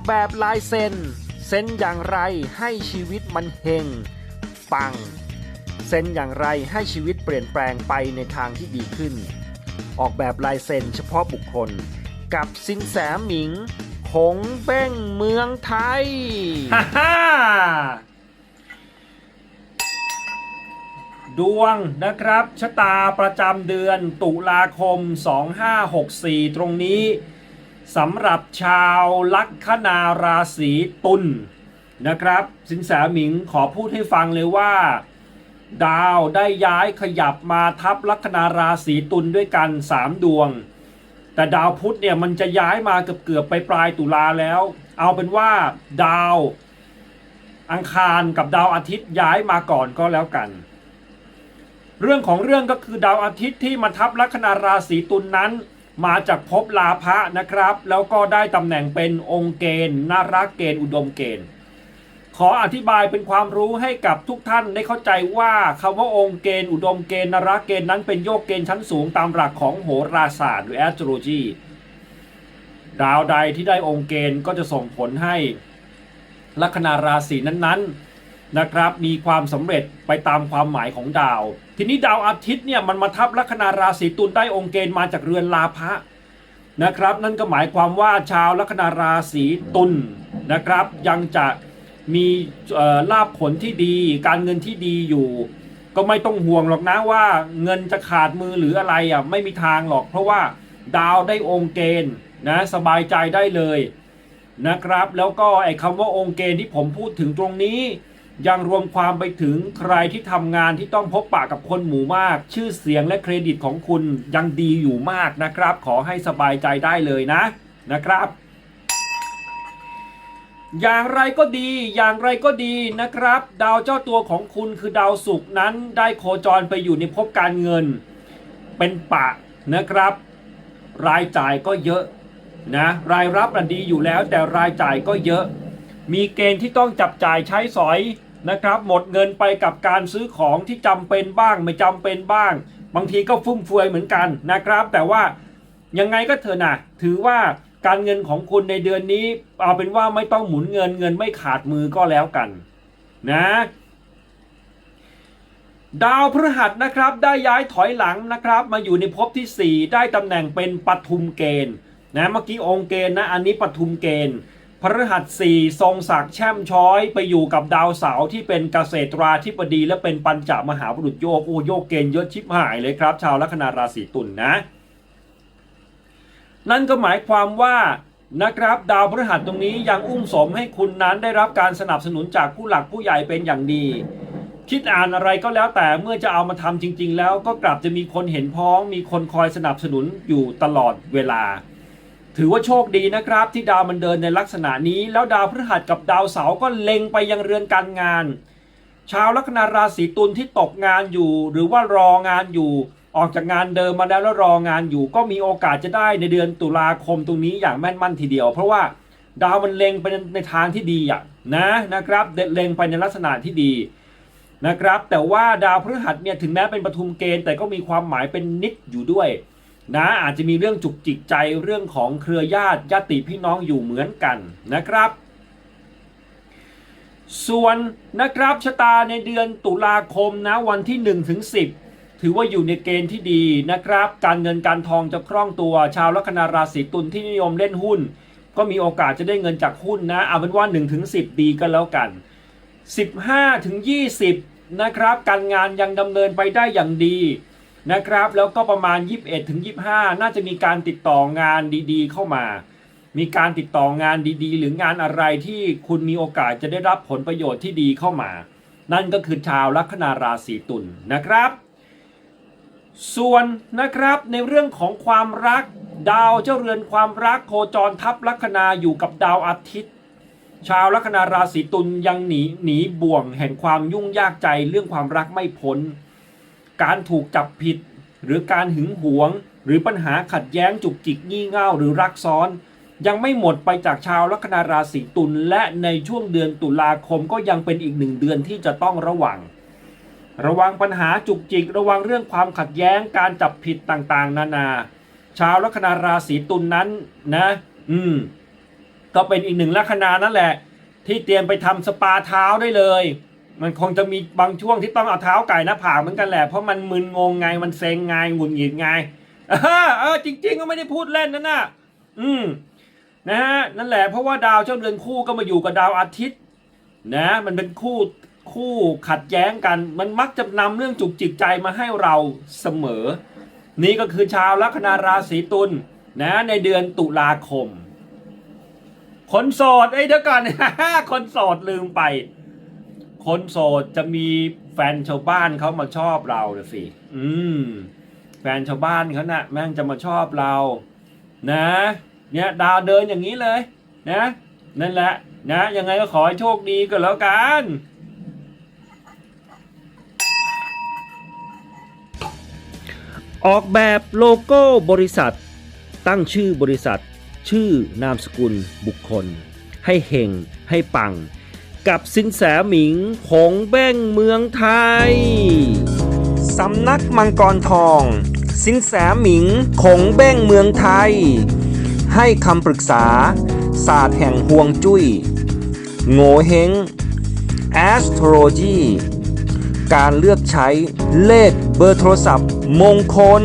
อกแบบลายเซ็นเซ็นอย่างไรให้ชีวิตมันเฮงปังเซ็นอย่างไรให้ชีวิตเปลี่ยนแปลงไปในทางที่ดีขึ้น ออกแบบลายเซ็นเฉพาะบุคคล กับสินแสหมิงคงเบ้งเมืองไทยฮ่าฮ่าดวงนะครับชะตาประจำเดือนตุลาคม 2564 ตรงนี้ สำหรับชาวลัคนาราศีตุลนะครับ สินแสหมิงขอพูดให้ฟังเลยว่า ดาวได้ย้ายขยับมาทับลัคนาราศีตุลด้วยกัน 3 ดวง แต่ดาวพุธเนี่ยมันจะย้ายมาเกือบเกือบไปปลายตุลาแล้ว เอาเป็นว่าดาวอังคารกับดาวอาทิตย์ย้ายมาก่อนก็แล้วกัน เรื่องของเรื่องก็คือดาวอาทิตย์ที่มาทับลัคนาราศีตุลนนั้น มาจากภพลาภะนะครับ แล้วก็ได้ตำแหน่งเป็นองค์เกณฑ์นารักเกณฑ์อุดมเกณฑ์ ขออธิบายเป็นความรู้ให้กับทุกท่านได้เข้าใจว่าคำว่าองค์เกณฑ์อุดมเกณฑ์นราเกณฑ์นั้นเป็นโยกเกณฑ์ชั้นสูงตามหลักของโหราศาสตร์หรือ astrology ดาวใดที่ได้องค์เกณฑ์ก็จะส่งผลให้ลัคนาราศีนั้นๆ นะครับ มีความสำเร็จไปตามความหมายของดาว ทีนี้ดาวอาทิตย์เนี่ยมันมาทับลัคนาราศีตุลได้องค์เกณฑ์มาจากเรือนลาภะนะครับ นั่นก็หมายความว่าชาวลัคนาราศีตุลนะครับ ยังจะมีลาภผลที่ดี การเงินที่ดีอยู่ ก็ไม่ต้องห่วงหรอกนะว่าเงินจะขาดมือหรืออะไรอะไม่มีทางหรอก เพราะว่าดาวได้องค์เกณฑ์นะสบายใจได้เลยนะครับ แล้วก็ไอ้คำว่าองค์เกณฑ์ที่ผมพูดถึงตรงนี้ ยังรวมความไปถึงใครที่ทำงานที่ต้องพบปะกับคนหมู่มาก ชื่อเสียงและเครดิตของคุณยังดีอยู่มากนะครับ ขอให้สบายใจได้เลยนะนะครับ อย่างไรก็ดี อย่างไรก็ดีนะครับ ดาวเจ้าตัวของคุณคือดาวศุกร์นั้นได้โคจรไปอยู่ในภพการเงิน เป็นปะนะครับ รายจ่ายก็เยอะนะรายรับน่ะดีอยู่แล้วแต่รายจ่ายก็เยอะ มีเกณฑ์ที่ต้องจับจ่ายใช้สอย นะครับ หมดเงินไปกับการซื้อของที่จำเป็นบ้างไม่จำเป็นบ้าง บางทีก็ฟุ่มเฟือยเหมือนกันนะครับ แต่ว่ายังไงก็เถอะนะถือว่าการเงินของคุณในเดือนนี้ เอาเป็นว่าไม่ต้องหมุนเงินเงินไม่ขาดมือก็แล้วกัน นะดาวพฤหัสนะครับได้ย้ายถอยหลังนะครับ มาอยู่ในภพที่ 4 ได้ตำแหน่งเป็นปทุมเกณฑ์นะเมื่อกี้องค์เกณฑ์นะอันนี้ปทุมเกณฑ์ พฤหัสสี่ทรงศักดิ์แช่มช้อย ไปอยู่กับดาวเสาร์ที่เป็นเกษตราธิบดี และเป็นปัญจมหาบุรุษโยกโอโยกเกณฑ์เยอะชิบหายเลยครับ ชาวลัคนาราศีตุลนนะ นั่นก็หมายความว่านะครับดาวพฤหัสตรงนี้ยังอุ้มสมให้คุณนั้นได้รับการสนับสนุนจากผู้หลักผู้ใหญ่เป็นอย่างดี คิดอ่านอะไรก็แล้วแต่เมื่อจะเอามาทำจริง ๆ แล้วก็กลับจะมีคนเห็นพ้องมีคนคอยสนับสนุนอยู่ตลอดเวลา ถือว่าโชคดีนะครับ ที่ดาวมันเดินในลักษณะนี้ แล้วดาวพฤหัสกับดาวเสาร์ก็เล็งไปยังเรือนการงาน ชาวลัคนาราศีตุลที่ตกงานอยู่ หรือว่ารองานอยู่ ออกจากงานเดิมมาแล้วแล้วรองานอยู่ ก็มีโอกาสจะได้ในเดือนตุลาคมตรงนี้อย่างแม่นมั่นทีเดียว เพราะว่าดาวมันเล็งไปในทางที่ดีอะนะนะครับเล็งไปในลักษณะที่ดีนะครับแต่ว่าดาวพฤหัสเนี่ยถึงแม้เป็นปฐุมเกณฑ์แต่ก็มีความหมายเป็นนิดอยู่ด้วย นะอาจจะมีเรื่องจุกจิกใจเรื่องของเครือญาติญาติพี่น้องอยู่เหมือนกันนะครับ ส่วนนะครับชะตาในเดือนตุลาคมนะวันที่1ถึง10 ถือว่าอยู่ในเกณฑ์ที่ดีนะครับ การเงินการทองจะคล่องตัวชาวลัคนาราศีตุลที่นิยมเล่นหุ้น ก็มีโอกาสจะได้เงินจากหุ้นนะเอาเป็นว่า1ถึง10 ดีก็แล้วกัน 15ถึง20 นะครับ การงานยังดำเนินไปได้อย่างดี นะครับ แล้วก็ประมาณ 21ถึง25 น่าจะมีการติดต่องานดีๆ เข้ามา มีการติดต่องานดีๆ หรืองานอะไรที่คุณมีโอกาสจะได้รับผลประโยชน์ที่ดีเข้ามา นั่นก็คือชาวลัคนาราศีตุลนะครับ ส่วนนะครับในเรื่องของความรักดาวเจ้าเรือนความรักโคจรทับลัคนาอยู่กับดาวอาทิตย์ ชาวลัคนาราศีตุลยังหนีหนีบ่วงแห่งความยุ่งยากใจเรื่องความรักไม่พ้น การถูกจับผิด หรือการหึงหวง หรือปัญหาขัดแย้งจุกจิกงี่เง่าหรือรักซ้อน ยังไม่หมดไปจากชาวลัคนาราศีตุลและในช่วงเดือนตุลาคมก็ยังเป็นอีกหนึ่งเดือนที่จะต้องระวัง ระวังปัญหาจุกจิก ระวังเรื่องความขัดแย้งการจับผิดต่างๆ นานา ชาวลัคนาราศีตุลนนั้นนะ อืม ก็เป็นอีกหนึ่งลัคนานั่นแหละ ที่เตรียมไปทำสปาเท้าได้เลย มันคงจะมีบางช่วงที่ต้องเอาเท้าไก่หน้าผากเหมือนกันแหละ เพราะมันมึนงงไง มันเซ็งไงหงุดหงิดไงเออเออจริง ๆ ก็ไม่ได้พูดเล่นนะน่ะ อืม นะฮะ นั่นแหละ เพราะว่าดาวเจ้าเรือนคู่ก็มาอยู่กับดาวอาทิตย์ นะ มันเป็นคู่คู่ขัดแย้งกัน มันมักจะนำเรื่องจุกจิกใจมาให้เราเสมอ นี่ก็คือชาวลัคนาราศีตุลนะ ในเดือนตุลาคม คนโสดเอ้เดี๋ยวก่อนคนโสดลืมไป คนโสดจะมีแฟนชาวบ้านเขามาชอบเราน่ะสิ อืม แฟนชาวบ้านเขาน่ะแม่งจะมาชอบเรา นะ เนี่ยดาวเดินอย่างนี้เลย นะ นั่นแหละ นะ ยังไงก็ขอให้โชคดีก็แล้วกันออกแบบโลโก้บริษัท ตั้งชื่อบริษัท ชื่อนามสกุลบุคคล ให้เฮงให้ปัง กับสินแสหมิงผงเบ้งเมืองไทย สำนักมังกรทอง สินแสหมิงคงเบ้งเมืองไทย ให้คำปรึกษา ศาสตร์แห่งห่วงจุ้ยโง่เฮง astrology การเลือกใช้เลขเบอร์โทรศัพท์มงคล